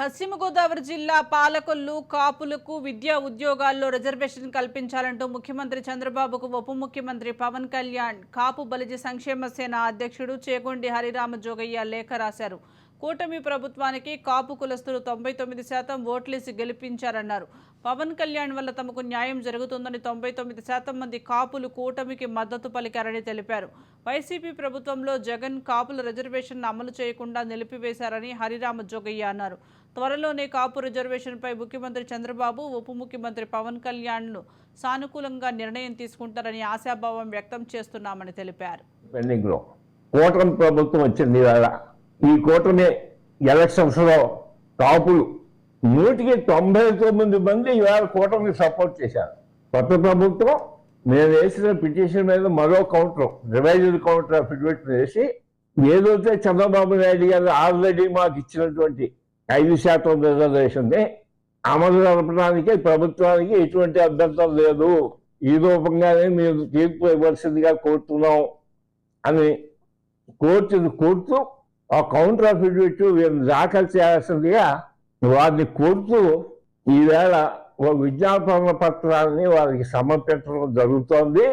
పశ్చిమ గోదావరి జిల్లా పాలకొల్లు కాపులకు విద్యా ఉద్యోగాల్లో రిజర్వేషన్ కల్పించాలంటూ ముఖ్యమంత్రి చంద్రబాబుకు ఉప ముఖ్యమంత్రి పవన్ కళ్యాణ్ కాపు బలిజ సంక్షేమ సేన అధ్యక్షుడు చేగొండి హరిరామ జోగయ్య లేఖ రాశారు. కూటమి ప్రభుత్వానికి కాపు కులస్తులు తొంభై తొమ్మిది శాతం ఓట్లేసి గెలిపించారన్నారు. పవన్ కళ్యాణ్ వల్ల తమకు న్యాయం జరుగుతుందని తొంభై తొమ్మిది శాతం మంది కాపులు కూటమికి మద్దతు పలికారని తెలిపారు. వైసీపీ ప్రభుత్వంలో జగన్ కాపుల రిజర్వేషన్ అమలు చేయకుండా నిలిపివేశారని హరిరామ జోగయ్య అన్నారు. త్వరలోనే కాపు రిజర్వేషన్పై ముఖ్యమంత్రి చంద్రబాబు ఉప ముఖ్యమంత్రి పవన్ కళ్యాణ్ను సానుకూలంగా నిర్ణయం తీసుకుంటారని ఆశాభావం వ్యక్తం చేస్తున్నామని తెలిపారు. కూటమి ప్రభుత్వం వచ్చింది ఇవాళ. ఈ కూటమి ఎలక్షన్స్లో నూటికి తొంభై తొమ్మిది మంది ఇవాళ కూటమికి సపోర్ట్ చేశారు. కొత్త ప్రభుత్వం నేను వేసిన పిటిషన్ మీద మరో కౌంటర్ రివైజ్డ్ కౌంటర్ అఫిడవిట్ వేసి ఏదైతే చంద్రబాబు నాయుడు గారు ఆల్రెడీ మాకు ఇచ్చినటువంటి ఐదు శాతం రిజర్వేషన్ని అమలు జరపడానికి ప్రభుత్వానికి ఎటువంటి అభ్యంతరం లేదు. ఈ రూపంగానే మేము తీర్పు ఇవ్వాల్సిందిగా కోరుతున్నాం అని కోర్టును కోరుతూ ఆ కౌంటర్ అఫిడవిట్ వీరిని దాఖలు చేయాల్సిందిగా వారిని కోరుతూ ఈవేళ ఒక విజ్ఞాపన పత్రాన్ని వారికి సమర్పించడం జరుగుతోంది.